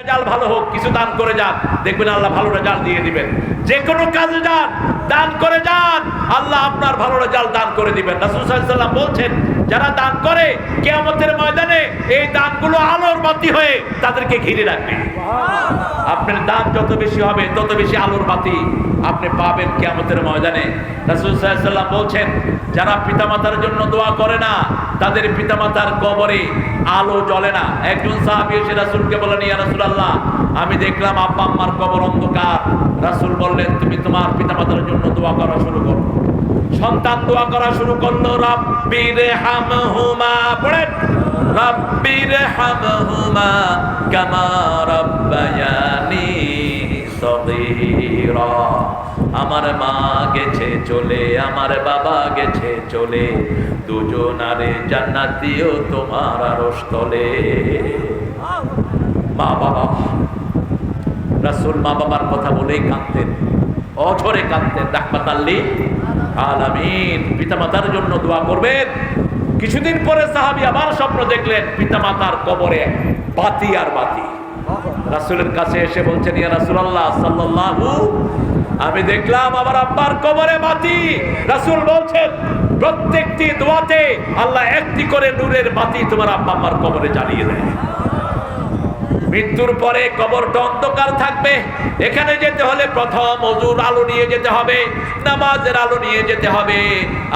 Result ভালো হোক, কিছু দান করে যান। দেখবেন আল্লাহ ভালো রেজাল্ট দিয়ে দিবেন। যে কোনো কাজে যান, দান করে যান। আল্লাহ আপনার ভালো রেজাল্ট দান করে দিবেন। রাসূল সাল্লাল্লাহু আলাইহি ওয়াসাল্লাম বলছেন, যারা দান করে, কিয়ামতের ময়দানে এই দানগুলো আলোর বাতি হয়ে তাদেরকে ঘিরে রাখবে। আপনার দান যত বেশি হবে, তত বেশি আলোর বাতি আপনি পাবেন কিয়ামতের ময়দানে। রাসূল সাল্লাল্লাহু বলছেন, যারা পিতামাতার জন্য দোয়া করে না, তাদের পিতামাতার কবরে আলো জ্বলে না। একজন সাহাবি এসে রাসূলকে বলেন ইয়া রাসূলুল্লাহ, আমি দেখলাম আব্বা আম্মার কবর অন্ধকার। রাসূল বললেন, তুমি তোমার পিতামাতার জন্য দোয়া করা শুরু করো। সন্তান দোয়া করা শুরু করল রাব্বির হামহুমা পড়েন রাব্বির হামহুমা কামা আমার মা গেছে চলে, আমার বাবা গেছে চলে, দুজনারে জান্নাতিও তোমার আরস্তলে মা বাবা, রাসূল মা বাবার কথা বলেই কাঁদতেন, অঝরে কাঁদতেন, রাহমাত আল্লি আলামিন। পিতামাতার জন্য দোয়া করবেন। কিছুদিন পরে সাহাবি আবার স্বপ্ন দেখলেন, পিতামাতার কবরে বাতি আর বাতি। রাসূলের কাছে এসে বলছেন, ইয়া রাসূলুল্লাহ, সাল্লাল্লাহু আমি দেখলাম আমার আব্বার কবরে বাতি। রাসূল বলছেন, প্রত্যেকটি দোয়াতে আল্লাহ একটি করে নূরের বাতি তোমার আব্বা আমার কবরে জ্বালিয়ে দেয়। মৃত্যুর পরে কবরটা অন্ধকার থাকবে। এখানে যেতে হলে প্রথম অজুর আলো নিয়ে যেতে হবে, নামাজের আলো নিয়ে যেতে হবে।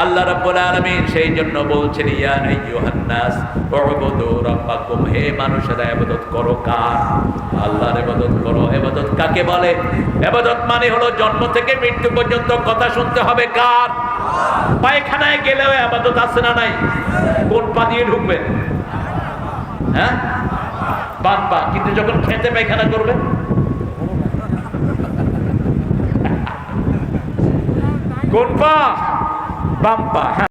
আল্লাহ রাব্বুল আলামিন সেই জন্য বলছেন, ইয়া আইয়ুহান নাস উবুদু রাব্বাকুম হে মানুষেরা, ইবাদত করো কার? আল্লাহর ইবাদত করো। ইবাদত কাকে বলে? ইবাদত মানে হলো জন্ম থেকে মৃত্যু পর্যন্ত কথা শুনতে হবে কার? পায়খানায় গেলেও ইবাদত আছে না নাই? কোন পা দিয়ে ঢুকবেন? হ্যাঁ? বাম কিন্তু যখন খেতে পায়খানা করবে? কোন পা? বাম পা হ্যাঁ।